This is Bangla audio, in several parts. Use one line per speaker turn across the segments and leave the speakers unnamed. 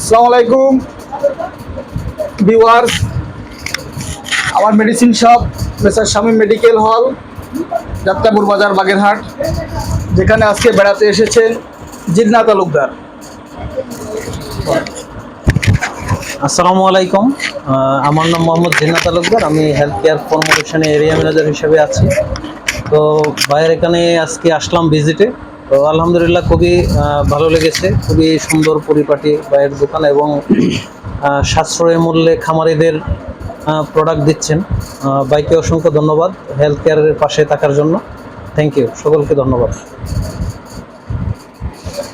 আসসালামু আলাইকুম। ভিউয়ার্স, আমার মেডিসিন শপ মেসার স্বামী মেডিকেল হল যাত্রাপুর বাজার, বাগেরহাট, যেখানে আজকে বেড়াতে এসেছেন জিন্না তালুকদার।
আসসালামু আলাইকুম। আমার নাম মোহাম্মদ জিন্না তালুকদার। আমি হেলথ কেয়ার ফর্মুলেশনে এরিয়া ম্যানেজার হিসেবে আছি। তো ভাইয়ের এখানে আজকে আসলাম ভিজিটে তো আলহামদুলিল্লাহ খুবই ভালো লেগেছে। খুবই সুন্দর পরিপাটি ভাইয়ের দোকান এবং সাশ্রয় মূল্যে খামারিদের প্রোডাক্ট দিচ্ছেন। ভাইকে অসংখ্য ধন্যবাদ হেলথ কেয়ারের পাশে থাকার জন্য। থ্যাংক ইউ সকলকে ধন্যবাদ।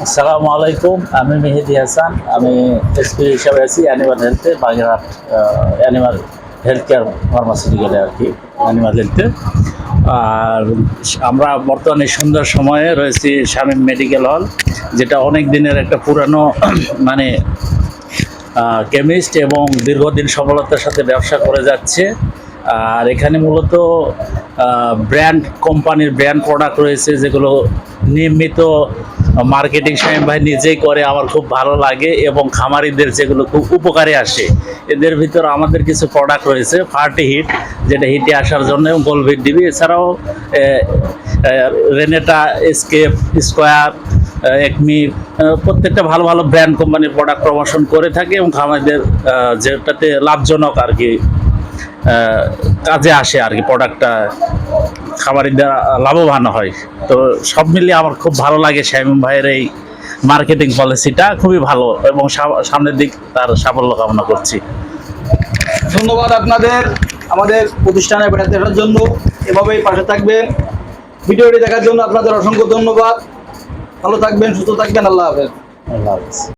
আসসালামু আলাইকুম। আমি মেহেদি হাসান। আমি এসপি হিসাবে আছি অ্যানিমাল হেলথে, বাগেরহাট অ্যানিমাল হেলথ কেয়ার ফার্মাসিউটিক্যালে আর কি, অ্যানিমাল হেলথে। আর আমরা বর্তমানে সুন্দর সময়ে রয়েছি শামীম মেডিকেল হল, যেটা অনেক দিনের একটা পুরানো মানে কেমিস্ট এবং দীর্ঘদিন সফলতার সাথে ব্যবসা করে যাচ্ছে। আর এখানে মূলত ব্র্যান্ড কোম্পানির ব্র্যান্ড প্রোডাক্ট রয়েছে, যেগুলো নিয়মিত মার্কেটিং স্বামী ভাই নিজেই করে, আমার খুব ভালো লাগে এবং খামারিদের যেগুলো খুব উপকারে আসে, এদের ভিতর আমাদের কিছু প্রোডাক্ট রয়েছে ফার্টি হিট যেটা হিটে আসার জন্য গোলভিট দিবি এছাড়াও রেনেটা স্কেপ স্কোয়ার একমি প্রত্যেকটা ভালো ভালো ব্র্যান্ড কোম্পানির প্রোডাক্ট প্রমোশন করে থাকে এবং খামারিদের যেটাতে লাভজনক আর কি কাজে আসে আর কি প্রোডাক্টটা খামারিদের লাভবান হয়। তো সব মিলিয়ে আমার খুব ভালো লাগে শামিম ভাইয়ের এই মার্কেটিং পলিসিটা খুবই ভালো এবং সামনের দিক তার সাফল্য কামনা করছি।
ধন্যবাদ আপনাদের আমাদের প্রতিষ্ঠানে বেড়াতে আসার জন্য। এভাবেই পাশে থাকবেন ভিডিওটি দেখার জন্য আপনাদের অসংখ্য ধন্যবাদ। ভালো থাকবেন সুস্থ থাকবেন। আল্লাহ হাফেজ।
আল্লাহ হাফিজ।